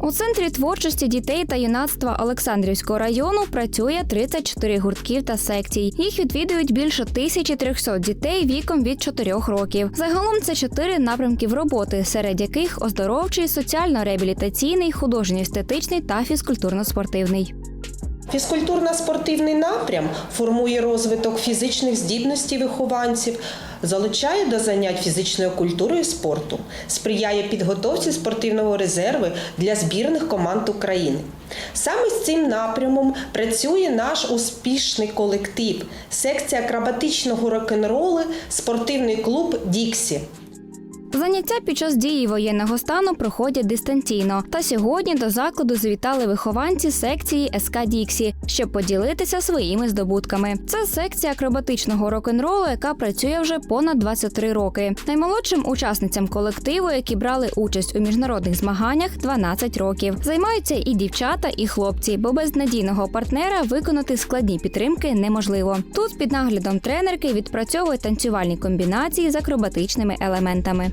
У центрі творчості дітей та юнацтва Олександрівського району працює 34 гуртків та секцій. Їх відвідують більше 1300 дітей віком від 4 років. Загалом це чотири напрямків роботи, серед яких оздоровчий, соціально-реабілітаційний, художньо-естетичний та фізкультурно-спортивний. Фізкультурно-спортивний напрям формує розвиток фізичних здібностей вихованців, залучає до занять фізичною культурою спорту, сприяє підготовці спортивного резерву для збірних команд України. Саме з цим напрямом працює наш успішний колектив, секція акробатичного рок-н-ролу, спортивний клуб Діксі. Заняття під час дії воєнного стану проходять дистанційно. Та сьогодні до закладу завітали вихованці секції СК Діксі, щоб поділитися своїми здобутками. Це секція акробатичного рок-н-ролу, яка працює вже понад 23 роки. Наймолодшим учасницям колективу, які брали участь у міжнародних змаганнях, 12 років. Займаються і дівчата, і хлопці, бо без надійного партнера виконати складні підтримки неможливо. Тут під наглядом тренерки відпрацьовують танцювальні комбінації з акробатичними елементами.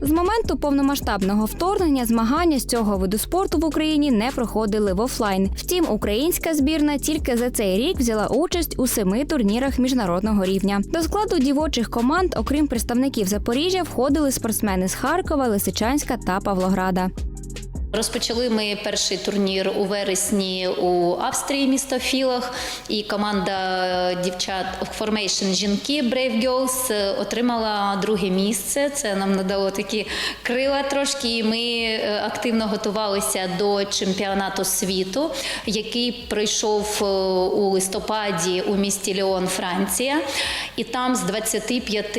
З моменту повномасштабного вторгнення змагання з цього виду спорту в Україні не проходили в офлайн. Втім, українська збірна тільки за цей рік взяла участь у семи турнірах міжнародного рівня. До складу дівочих команд, окрім представників Запоріжжя, входили спортсмени з Харкова, Лисичанська та Павлограда. Розпочали ми перший турнір у вересні у Австрії, місто Філах, і команда дівчат Formation жінки Brave Girls отримала друге місце. Це нам надало такі крила трошки. і Ми е, активно готувалися до чемпіонату світу, який пройшов е, у листопаді у місті Ліон, Франція. І там з 25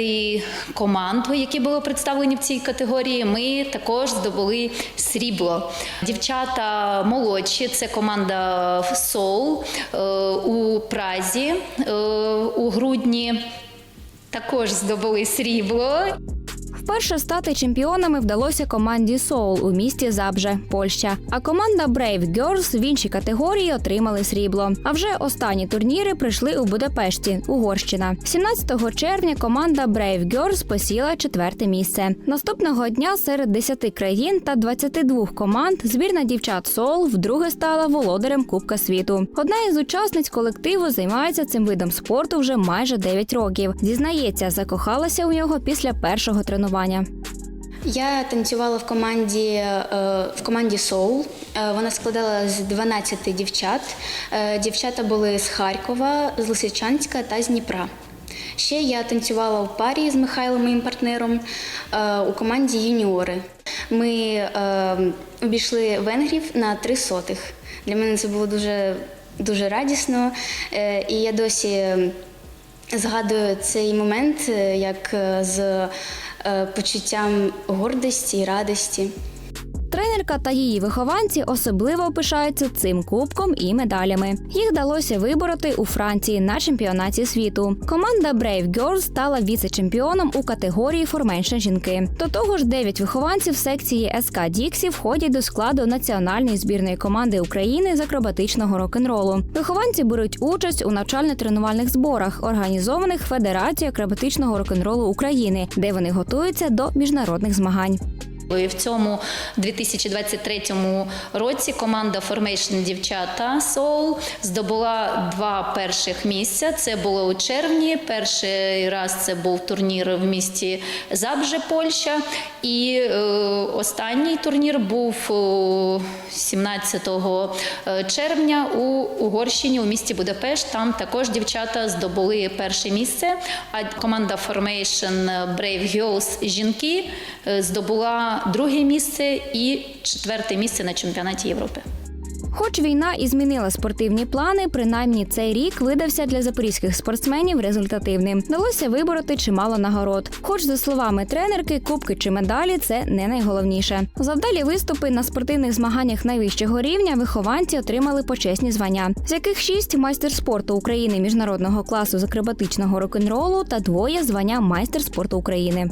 команд, які були представлені в цій категорії, ми також здобули срібло. Дівчата молодші, це команда Соул е, у Празі е, у грудні. Також здобули срібло. Вперше стати чемпіонами вдалося команді Соул у місті Забже, Польща. А команда Brave Girls в іншій категорії отримали срібло. А вже останні турніри прийшли у Будапешті, Угорщина. 17 червня команда Brave Girls посіла четверте місце. Наступного дня серед 10 країн та 22 команд збірна дівчат Соул вдруге стала володарем Кубка світу. Одна із учасниць колективу займається цим видом спорту вже майже 9 років. Дізнається, закохалася у нього після першого тренування. Я танцювала в команді е, в команді Soul. Е, Вона складала з 12 дівчат. Е, Дівчата були з Харкова, з Лисичанська та з Дніпра. Ще я танцювала у парі з Михайлом, моїм партнером, у команді юніори. Ми обійшли венгрів на три сотих. Для мене це було дуже, дуже радісно. І я досі згадую цей момент як з почуттям гордості і радості. Тренерка та її вихованці особливо пишаються цим кубком і медалями. Їх вдалося вибороти у Франції на чемпіонаті світу. Команда Brave Girls стала віце-чемпіоном у категорії форменша жінки. До того ж, дев'ять вихованців секції СК Діксі входять до складу національної збірної команди України з акробатичного рок-н-ролу. Вихованці беруть участь у навчально-тренувальних зборах, організованих Федерацією акробатичного рок-н-ролу України, де вони готуються до міжнародних змагань. В цьому 2023 році команда Formation дівчата Soul здобула два перших місця. Це було у червні. Перший раз це був турнір в місті Забже, Польща. І е, останній турнір був е, 17 червня у Угорщині у місті Будапешт. Там також дівчата здобули перше місце. А команда Formation Brave Girls жінки е, друге місце і четверте місце на чемпіонаті Європи. Хоч війна і змінила спортивні плани, принаймні цей рік видався для запорізьких спортсменів результативним. Вдалося вибороти чимало нагород. Хоч, за словами тренерки, кубки чи медалі це не найголовніше. Завдалі виступи на спортивних змаганнях найвищого рівня вихованці отримали почесні звання, з яких шість майстер спорту України міжнародного класу з акробатичного рок-н-ролу та двоє звання майстер спорту України.